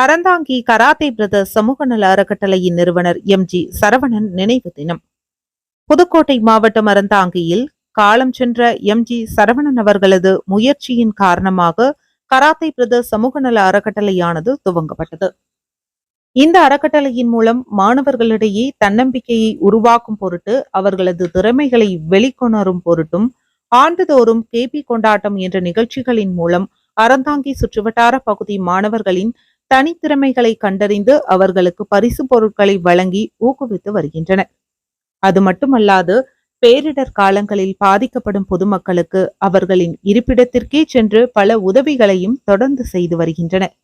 Aranthangi karate brother சமூக நல அறக்கட்டளையின் நிறுவனர் எம் ஜி சரவணன் நினைவு தினம். புதுக்கோட்டை மாவட்டம் அறந்தாங்கியில் காலம் சென்ற எம் ஜி சரவணன் அவர்களது முயற்சியின் காரணமாக கராத்தே பிரதர் சமூக நல அறக்கட்டளையானது துவங்கப்பட்டது. இந்த அறக்கட்டளையின் மூலம் மாணவர்களிடையே தன்னம்பிக்கையை உருவாக்கும் பொருட்டு அவர்களது திறமைகளை வெளிக்கொணரும் பொருட்டும் ஆண்டுதோறும் கேபி கொண்டாட்டம் என்ற நிகழ்ச்சிகளின் மூலம் அறந்தாங்கி சுற்றுவட்டார பகுதி மாணவர்களின் தனித்திறமைகளை கண்டறிந்து அவர்களுக்கு பரிசு பொருட்களை வழங்கி ஊக்குவித்து வருகின்றனர். அது மட்டுமல்லாது பேரிடர் காலங்களில் பாதிக்கப்படும் பொதுமக்களுக்கு அவர்களின் இருப்பிடத்திற்கே சென்று பல உதவிகளையும் தொடர்ந்து செய்து வருகின்றனர்.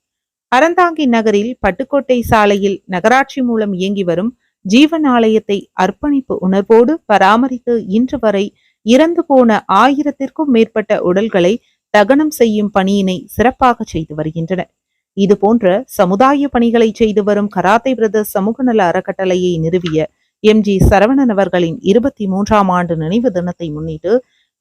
அறந்தாங்கி நகரில் பட்டுக்கோட்டை சாலையில் நகராட்சி மூலம் இயங்கி வரும் ஜீவன் ஆலயத்தை அர்ப்பணிப்பு உணர்வோடு பராமரித்து இன்று வரை இறந்து போன ஆயிரத்திற்கும் மேற்பட்ட உடல்களை தகனம் செய்யும் பணியினை சிறப்பாக செய்து வருகின்றனர். இது போன்ற சமுதாய பணிகளை செய்து வரும் கராத்தை பிரதர்ஸ் சமூக நல அறக்கட்டளையை நிறுவிய எம். ஜி. சரவணன் அவர்களின் இருபத்தி மூன்றாம் ஆண்டு நினைவு தினத்தை முன்னிட்டு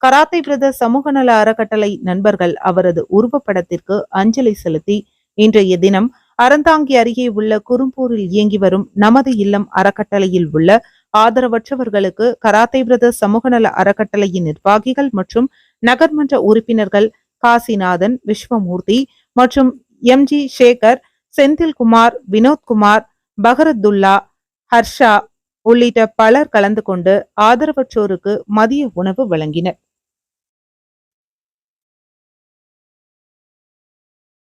கராத்தை பிரதர்ஸ் சமூக நல அறக்கட்டளை நண்பர்கள் அவரது உருவப்படத்திற்கு அஞ்சலி செலுத்தி இன்றைய தினம் அறந்தாங்கி அருகே உள்ள குறும்பூரில் இயங்கி வரும் நமது இல்லம் அறக்கட்டளையில் உள்ள ஆதரவற்றவர்களுக்கு கராத்தை பிரதர்ஸ் சமூக நல அறக்கட்டளையின் நிர்வாகிகள் மற்றும் நகர்மன்ற உறுப்பினர்கள் காசிநாதன் விஸ்வமூர்த்தி மற்றும் எம் ஜி சேகர் செந்தில்குமார் வினோத்குமார் பகரத்துல்லா ஹர்ஷா உள்ளிட்ட பலர் கலந்து கொண்டு ஆதரவற்றோருக்கு மதிய உணவு வழங்கினர்.